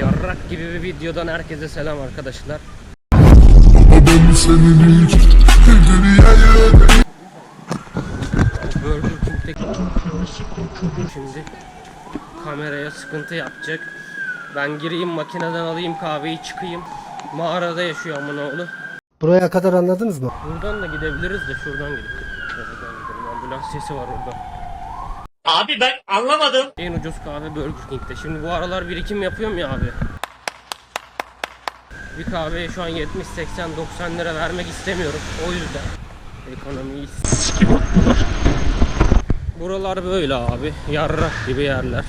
Yarrak gibi bir videodan herkese selam arkadaşlar. Burger King'deki şimdi kameraya sıkıntı yapacak. Ben gireyim makineden alayım kahveyi çıkayım. Mağarada yaşıyor amına oğlu. Buraya kadar anladınız mı? Buradan da gidebiliriz de şuradan gidelim. Ambulans sesi var orada. Abi ben anlamadım. En ucuz kahve Burger King'de. Şimdi bu aralar birikim yapıyorum ya abi. Bir kahveye şu an 70, 80, 90 lira vermek istemiyorum. O yüzden ekonomiyi Buralar böyle abi. Yarrak gibi yerler.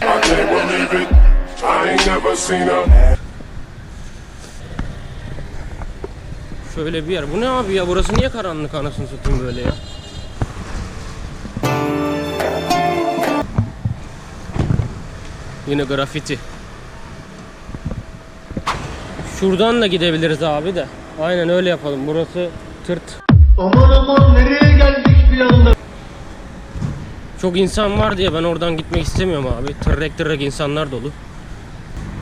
Şöyle bir yer. Bu ne abi ya? Burası niye karanlık anasını satayım böyle ya? Yine grafiti. Şuradan da gidebiliriz abi de. Aynen öyle yapalım. Burası tırt. Aman aman nereye geldik bir anda? Çok insan var diye ben oradan gitmek istemiyorum abi. Tırrek tırrek insanlar dolu.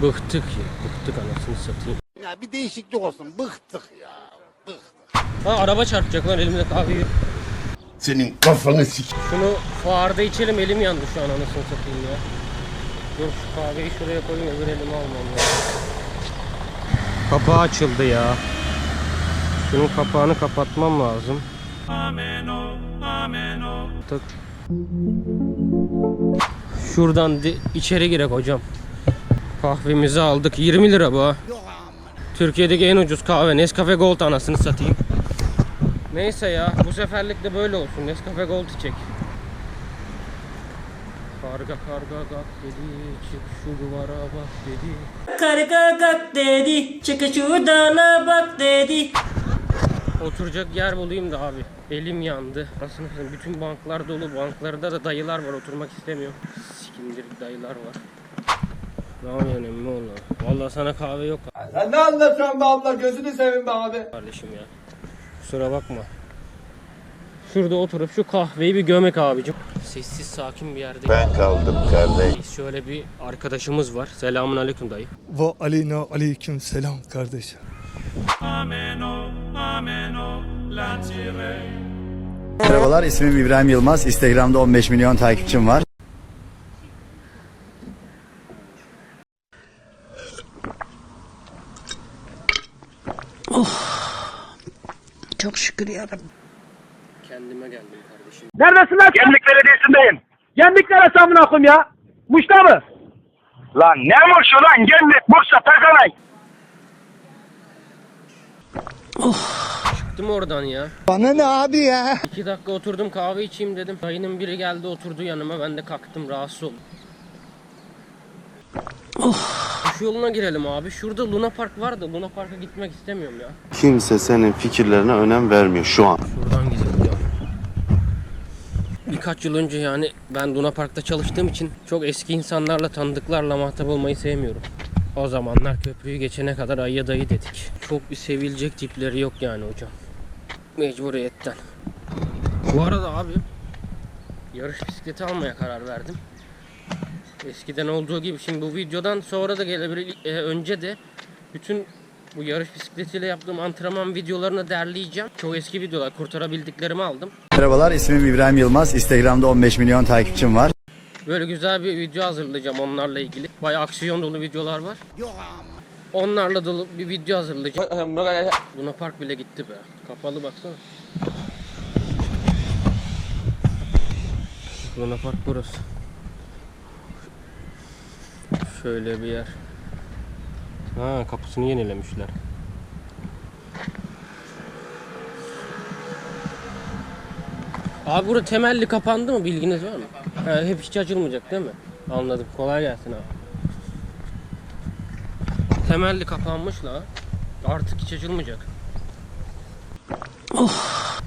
Bıktık ya. Bıktık anasını satayım. Ya bir değişiklik olsun. Bıktık ya. Bıktık. Ha araba çarpacak lan elimde kahveyi. Senin kafanı sik. Şunu fuarda içelim elim yandı şu an anasını satayım ya. Dur şu kahveyi şuraya koyayım öbür elime almam lazım. Kapağı açıldı ya. Şunun kapağını kapatmam lazım. Tık. Şuradan içeri girek hocam. Kahvemizi aldık. 20 lira bu. Türkiye'deki en ucuz kahve. Nescafe Gold anasını satayım. Neyse ya bu seferlik de böyle olsun. Nescafe Gold içecek. Karga karga gak dedi, çık şu duvara bak dedi. Karga gak dedi. Çık şu dala bak dedi. Oturacak yer bulayım da abi. Elim yandı. Nasıl satayım? Bütün banklar dolu. Banklarda da dayılar var. Oturmak istemiyorum. Sikindirik dayılar var. Ne yapıyorsun emmi oğlu? Vallahi sana kahve yok Sen ne anlatıyorsun be abla gözünü seveyim be abi. kardeşim ya. Kusura bakma. Şurada oturup şu kahveyi bir gömek abicim. Sessiz sakin bir yerde. Ben kaldım kardeş. Şöyle bir arkadaşımız var. Selamun aleyküm dayı. Ve aleyna aleyküm selam kardeş. Merhabalar ismim İbrahim Yılmaz. Instagram'da 15 milyon takipçim var. Çok şükür yarabbim. Kendime geldim kardeşim. Neredesin lan? Gemlik Belediyesi'ndeyim. Gemlik neresi amına koyayım ya? Muş'ta mı? Lan ne Muş'u lan? Gemlik, Bursa, Takanay. Çıktım oradan ya. Bana ne abi ya? İki dakika oturdum kahve içeyim dedim. Dayının biri geldi oturdu yanıma. Ben de kalktım rahatsız oldum. Şu yoluna girelim abi. Şurada Luna Park var da Luna Park'a gitmek istemiyorum ya. Kimse senin fikirlerine önem vermiyor şu an. Şuradan gidelim ya. Birkaç yıl önce yani ben Luna Park'ta çalıştığım için çok eski insanlarla tanıdıklarla muhatap olmayı sevmiyorum. O zamanlar köprüyü geçene kadar ayya dayı dedik. Çok bir sevilecek tipleri yok yani hocam. Mecburiyetten. Bu arada abi yarış bisikleti almaya karar verdim. Eskiden olduğu gibi şimdi bu videodan sonra da gelebilir e, önce de bütün bu yarış bisikletiyle yaptığım antrenman videolarını derleyeceğim. Çok eski videolar kurtarabildiklerimi aldım. Merhabalar ismim İbrahim Yılmaz. Instagram'da 15 milyon takipçim var. Böyle güzel bir video hazırlayacağım onlarla ilgili. Bayağı aksiyon dolu videolar var. Onlarla dolu bir video hazırlayacağım. Luna Park bile gitti be. Kapalı baksana. Luna Park burası. Şöyle bir yer. Ha kapısını yenilemişler. Abi burada temelli kapandı mı bilginiz var mı? Ha, hep hiç açılmayacak değil mi? Anladım. Kolay gelsin abi. Temelli kapanmış la. Artık hiç açılmayacak.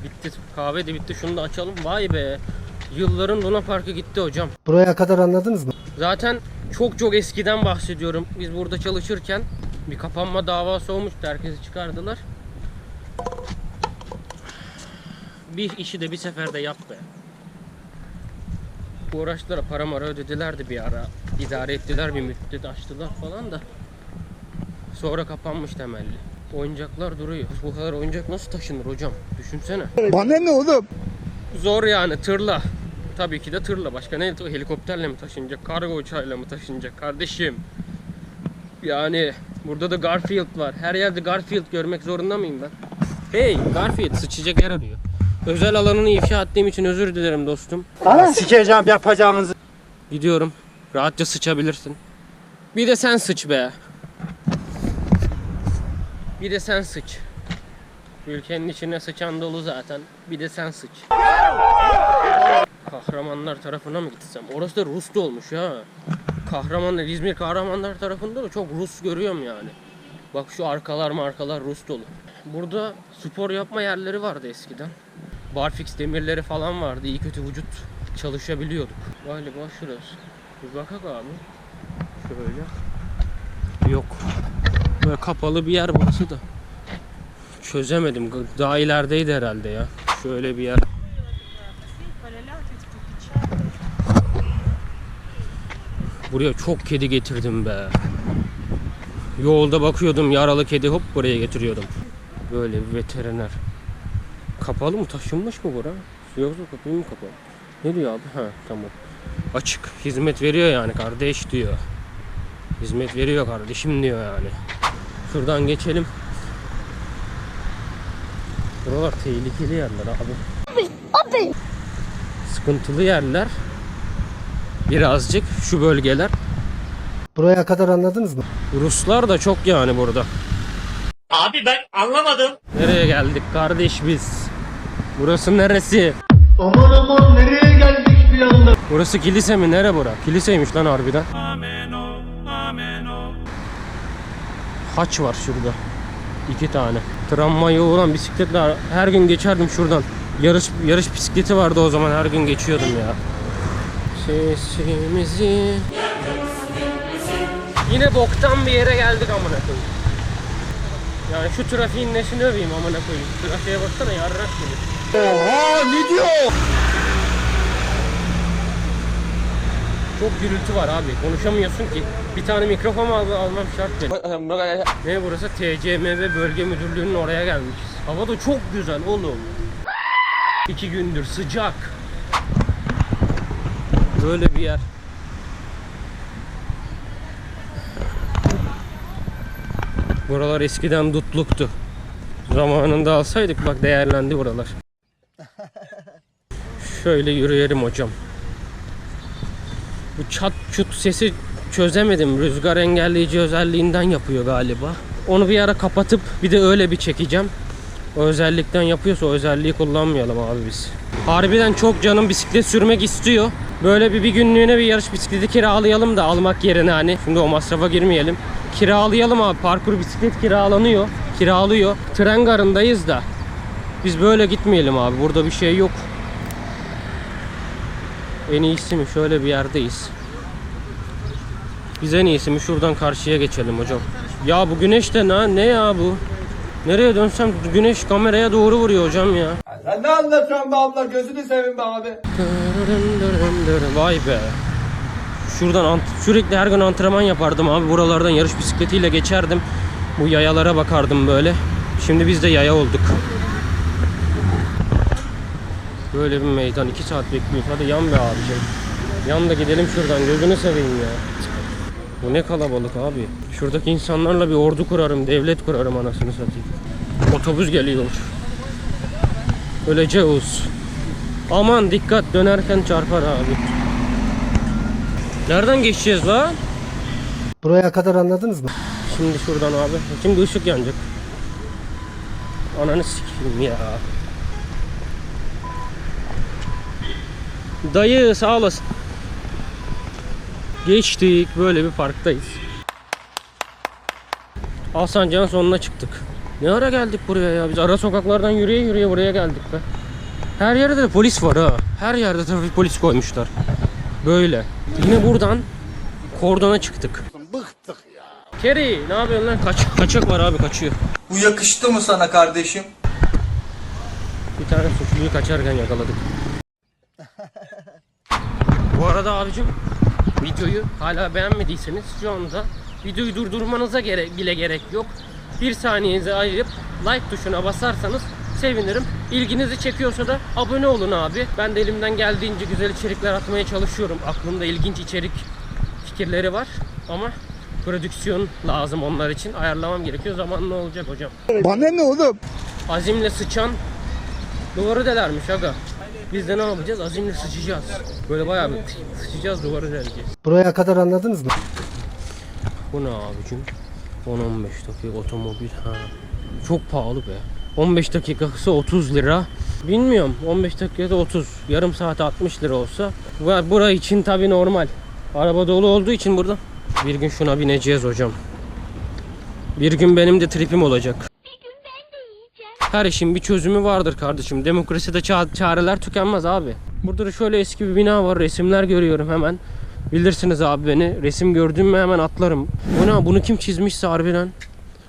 Bitti. Kahve de bitti. Şunu da açalım. Vay be. Yılların Luna Park'a gitti hocam. Buraya kadar anladınız mı? Zaten çok çok eskiden bahsediyorum. Biz burada çalışırken bir kapanma davası olmuştu. Herkesi çıkardılar. Bir işi de bir seferde yap be. Uğraştılar para mara ödedilerdi bir ara. İdare ettiler bir müddet açtılar falan da. Sonra kapanmış temelli. Oyuncaklar duruyor. Bu kadar oyuncak nasıl taşınır hocam? Düşünsene. Bana ne oğlum? Zor yani tırla. Tabii ki de tırla. Başka ne helikopterle mi taşınacak? Kargo uçağıyla mı taşınacak kardeşim? Yani burada da Garfield var. Her yerde Garfield görmek zorunda mıyım ben? Hey Garfield sıçacak yer arıyor. Özel alanını ifşa ettiğim için özür dilerim dostum. Sikeceğim yapacağınızı. Gidiyorum. Rahatça sıçabilirsin. Bir de sen sıç be. Bir de sen sıç. Ülkenin içine sıçan dolu zaten. Bir de sen sıç. Kahramanlar tarafına mı gitsem? Orası da Rus olmuş ha. Kahramanlar, İzmir kahramanlar tarafında da çok Rus görüyorum yani. Bak şu arkalar markalar Rus dolu. Burada spor yapma yerleri vardı eskiden. Barfix demirleri falan vardı. İyi kötü vücut çalışabiliyorduk. Galiba şurası. Bir bakak abi. Şöyle. Yok. Böyle kapalı bir yer burası da. Çözemedim. Daha ilerideydi herhalde ya. Şöyle bir yer. Buraya çok kedi getirdim be. Yolda bakıyordum yaralı kedi hop buraya getiriyordum. Böyle bir veteriner. Kapalı mı? Taşınmış mı bura? Yoksa kapıyı mı kapalı? Ne diyor abi? Ha tamam. Açık. Hizmet veriyor yani kardeş diyor. Hizmet veriyor kardeşim diyor yani. Şuradan geçelim. Buralar tehlikeli yerler abi. Abi. Sıkıntılı yerler. Birazcık şu bölgeler. Buraya kadar anladınız mı? Ruslar da çok yani burada. Abi ben anlamadım. Nereye geldik kardeş biz? Burası neresi? Aman aman nereye geldik bir anda? Burası kilise mi? Nere bura? Kiliseymiş lan harbiden. Haç var şurada. İki tane. Tramvayı olan bisikletler her gün geçerdim şuradan. Yarış yarış bisikleti vardı o zaman her gün geçiyordum ya. Sesimizi Yine boktan bir yere geldik amına koyayım. Yani şu trafiğin nesini öveyim amına koyayım. Trafiğe baksana yarrak gibi. Çok gürültü var abi. Konuşamıyorsun ki. Bir tane mikrofon al almam şart benim. ne burası? TCMV Bölge Müdürlüğü'nün oraya gelmişiz. Hava da çok güzel oğlum. İki gündür sıcak. Böyle bir yer. Buralar eskiden dutluktu. Zamanında alsaydık bak değerlendi buralar. Şöyle yürüyelim hocam. Bu çat çut sesi çözemedim. Rüzgar engelleyici özelliğinden yapıyor galiba. Onu bir ara kapatıp bir de öyle bir çekeceğim. Özellikten yapıyorsa o özelliği kullanmayalım abi biz. Harbiden çok canım bisiklet sürmek istiyor. Böyle bir, bir günlüğüne bir yarış bisikleti kiralayalım da almak yerine hani. Şimdi o masrafa girmeyelim. Kiralayalım abi. Parkur bisiklet kiralanıyor. Kiralıyor. Tren garındayız da. Biz böyle gitmeyelim abi. Burada bir şey yok. En iyisi mi? Şöyle bir yerdeyiz. Biz en iyisi mi? Şuradan karşıya geçelim hocam. Ya bu güneş de ne, ne ya bu? Nereye dönsem güneş kameraya doğru vuruyor hocam ya. Sen ne anlatıyorsun be abla gözünü seveyim be abi. Vay be. Şuradan sürekli her gün antrenman yapardım abi. Buralardan yarış bisikletiyle geçerdim. Bu yayalara bakardım böyle. Şimdi biz de yaya olduk. Böyle bir meydan. 2 saat bekliyoruz. Hadi yan be abicim. Yan da gidelim şuradan. Gözünü seveyim ya. Bu ne kalabalık abi. Şuradaki insanlarla bir ordu kurarım. Devlet kurarım anasını satayım. Otobüs geliyor. Öleceğiz. Aman dikkat dönerken çarpar abi. Nereden geçeceğiz lan? Buraya kadar anladınız mı? Şimdi şuradan abi. Şimdi ışık yanacak. Ananı sikeyim ya. Dayı sağ olasın. Geçtik. Böyle bir parktayız. Alsancak'ın sonuna çıktık. Ne ara geldik buraya ya? Biz ara sokaklardan yürüye yürüye buraya geldik be. Her yerde de polis var ha. Her yerde trafik polis koymuşlar. Böyle. Yine buradan kordona çıktık. Bıktık ya. Kerry ne yapıyorsun lan? Kaç, kaçak var abi kaçıyor. Bu yakıştı mı sana kardeşim? Bir tane suçluyu kaçarken yakaladık. Bu arada abicim videoyu hala beğenmediyseniz şu anda Videoyu durdurmanıza gerek, bile gerek yok. Bir saniyenizi ayırıp like tuşuna basarsanız sevinirim. İlginizi çekiyorsa da abone olun abi. Ben de elimden geldiğince güzel içerikler atmaya çalışıyorum. Aklımda ilginç içerik fikirleri var ama prodüksiyon lazım onlar için. Ayarlamam gerekiyor. Zaman ne olacak hocam? Bana ne oğlum? Azimle sıçan duvarı delermiş aga. Biz de ne yapacağız? Azimle sıçacağız. Böyle bayağı bir sıçacağız duvarı deleceğiz. Buraya kadar anladınız mı? Bu ne abicim? 10-15 dakika otomobil ha. Çok pahalı be. 15 dakikası 30 lira. Bilmiyorum 15 dakikada 30. Yarım saat 60 lira olsa. Bu- Bura için tabi normal. Araba dolu olduğu için burada. Bir gün şuna bineceğiz hocam. Bir gün benim de tripim olacak. Her işin bir çözümü vardır kardeşim. Demokraside ça- çareler tükenmez abi. Burada da şöyle eski bir bina var. Resimler görüyorum hemen. Bilirsiniz abi beni. Resim gördüm mü hemen atlarım. Bu ne? Bunu kim çizmişse harbiden.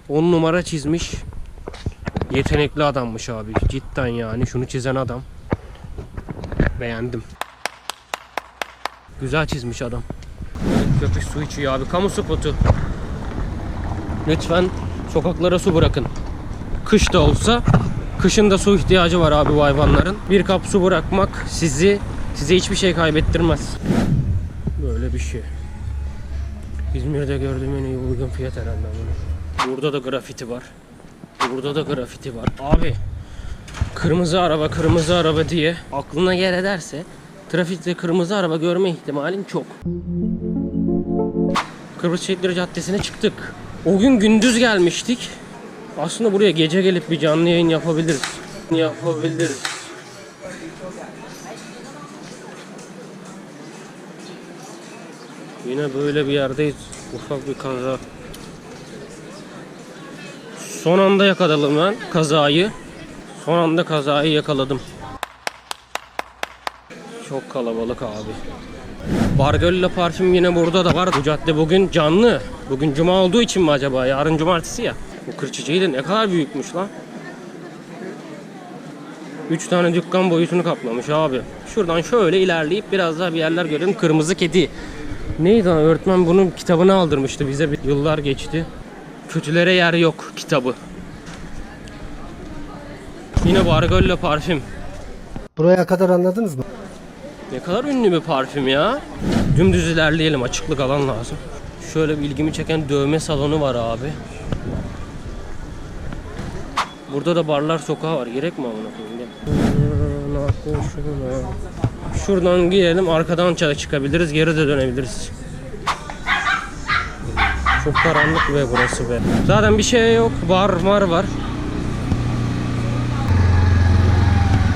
10 numara çizmiş. Yetenekli adammış abi. Cidden yani. Şunu çizen adam. Beğendim. Güzel çizmiş adam. Köpük su içiyor abi. Kamu spotu. Lütfen sokaklara su bırakın. Kış da olsa kışın da su ihtiyacı var abi bu hayvanların. Bir kap su bırakmak sizi size hiçbir şey kaybettirmez. Böyle bir şey. İzmir'de gördüğüm en iyi uygun fiyat herhalde bunu. Burada da grafiti var. Burada da grafiti var. Abi kırmızı araba kırmızı araba diye aklına yer ederse trafikte kırmızı araba görme ihtimalin çok. Kıbrıs Şehitleri Caddesi'ne çıktık. O gün gündüz gelmiştik. Aslında buraya gece gelip bir canlı yayın yapabiliriz. Yapabiliriz. Yine böyle bir yerdeyiz. Ufak bir kaza. Son anda yakaladım ben kazayı. Son anda kazayı yakaladım. Çok kalabalık abi. Bargöl'le parfüm yine burada da var. Bu cadde bugün canlı. Bugün cuma olduğu için mi acaba? Yarın cumartesi ya. Bu kır çiçeği de ne kadar büyükmüş lan. 3 tane dükkan boyutunu kaplamış abi. Şuradan şöyle ilerleyip biraz daha bir yerler görelim. Kırmızı kedi. Neydi lan öğretmen bunun kitabını aldırmıştı bize. Bir yıllar geçti. Kötülere yer yok kitabı. Yine Bargöl'le parfüm. Buraya kadar anladınız mı? Ne kadar ünlü bir parfüm ya. Dümdüz ilerleyelim açıklık alan lazım. Şöyle bir ilgimi çeken dövme salonu var abi. Burada da barlar sokağı var. Gerek mi amına koyayım? Şuradan girelim arkadan çıkabiliriz geri de dönebiliriz. Çok karanlık be burası be. Zaten bir şey yok. Bar mar var.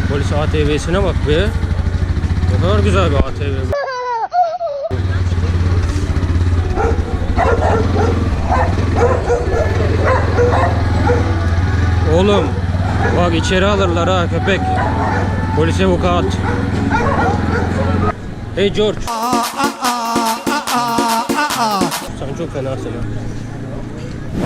Polis ATV'sine bak be. Ne kadar güzel bir ATV. Oğlum bak içeri alırlar ha köpek. Polise vukuat. Hey George. Sen çok fenasın ha.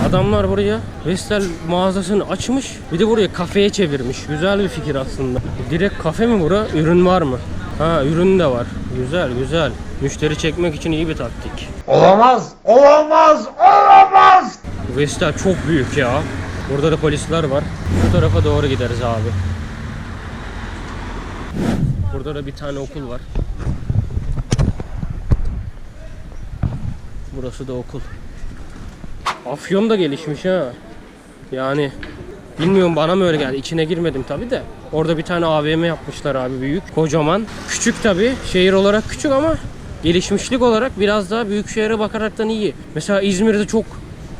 Adamlar buraya Vestel mağazasını açmış. Bir de buraya kafeye çevirmiş. Güzel bir fikir aslında. Direkt kafe mi bura? Ürün var mı? Ha ürün de var. Güzel güzel. Müşteri çekmek için iyi bir taktik. Olamaz! Olamaz! Olamaz! Vestel çok büyük ya. Burada da polisler var. Bu tarafa doğru gideriz abi. Burada da bir tane okul var. Burası da okul. Afyon da gelişmiş ha. Yani bilmiyorum bana mı öyle geldi. İçine girmedim tabi de. Orada bir tane AVM yapmışlar abi büyük. Kocaman. Küçük tabi. Şehir olarak küçük ama gelişmişlik olarak biraz daha büyük şehre bakaraktan iyi. Mesela İzmir'de çok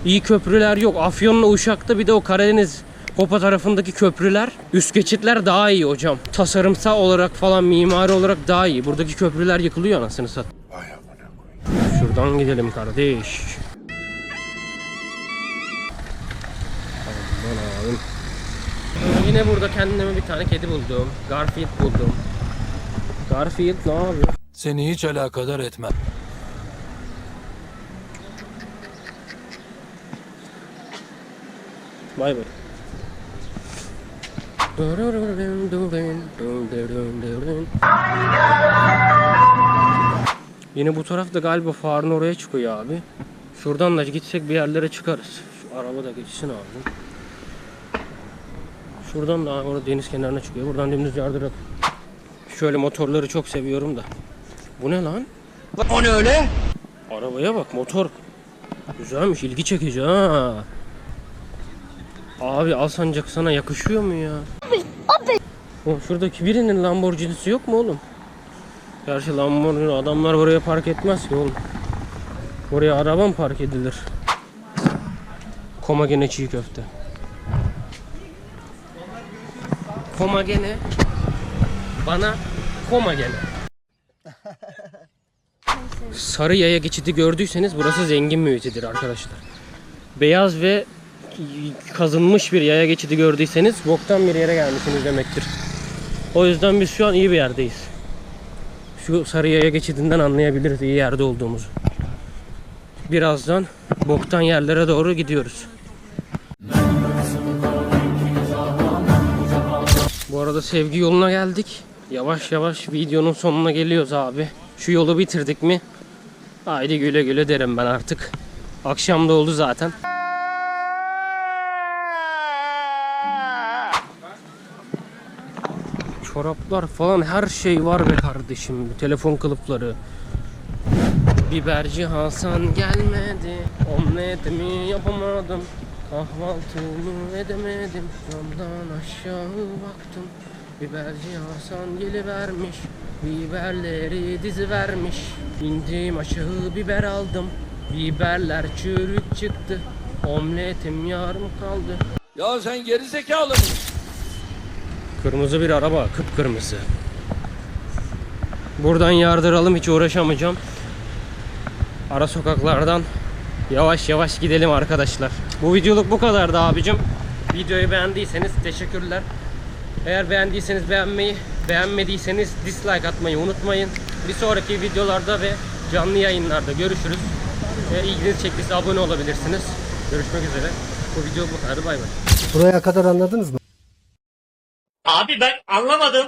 iyi köprüler yok. Afyon'la Uşak'ta bir de o Karadeniz Hopa tarafındaki köprüler, üst geçitler daha iyi hocam. Tasarımsal olarak falan mimari olarak daha iyi. Buradaki köprüler yıkılıyor anasını sat. Şuradan gidelim kardeş. Aman abim. Yine burada kendime bir tane kedi buldum. Garfield buldum. Garfield ne yapıyor? Seni hiç alakadar etmem. Bay bay. Yine bu tarafta galiba farın oraya çıkıyor abi. Şuradan da gitsek bir yerlere çıkarız. Şu araba da geçsin abi. Şuradan da orada deniz kenarına çıkıyor. Buradan dümdüz yardırak. Şöyle motorları çok seviyorum da. Bu ne lan? O ne öyle? Arabaya bak motor. Güzelmiş ilgi çekici ha. Abi Alsancak sana yakışıyor mu ya? Oğlum şuradaki birinin Lamborghini'si yok mu oğlum? Gerçi Lamborghini adamlar buraya park etmez ki oğlum. Buraya araba mı park edilir? Koma gene çiğ köfte. Koma gene. Bana koma gene. Sarı yaya geçidi gördüyseniz burası zengin mühitidir arkadaşlar. Beyaz ve kazınmış bir yaya geçidi gördüyseniz boktan bir yere gelmişsiniz demektir. O yüzden biz şu an iyi bir yerdeyiz. Şu sarı yaya geçidinden anlayabiliriz iyi yerde olduğumuzu. Birazdan boktan yerlere doğru gidiyoruz. Bu arada sevgi yoluna geldik. Yavaş yavaş videonun sonuna geliyoruz abi. Şu yolu bitirdik mi? Haydi güle güle derim ben artık. Akşam da oldu zaten. Çoraplar falan her şey var be kardeşim. Telefon kılıfları. Biberci Hasan gelmedi. Omletimi yapamadım. Kahvaltımı edemedim. Camdan aşağı baktım. Biberci Hasan gelivermiş. Biberleri dizi vermiş. İndim aşağı biber aldım. Biberler çürük çıktı. Omletim yarım kaldı. Ya sen geri zekalı mısın? Kırmızı bir araba, kıpkırmızı. Buradan yardıralım hiç uğraşamayacağım. Ara sokaklardan yavaş yavaş gidelim arkadaşlar. Bu videoluk bu kadardı abicim. Videoyu beğendiyseniz teşekkürler. Eğer beğendiyseniz beğenmeyi, beğenmediyseniz dislike atmayı unutmayın. Bir sonraki videolarda ve canlı yayınlarda görüşürüz. Ve ilginiz çektiyse abone olabilirsiniz. Görüşmek üzere. Bu video bu kadar. Bay bay. Buraya kadar anladınız mı? Abi ben anlamadım.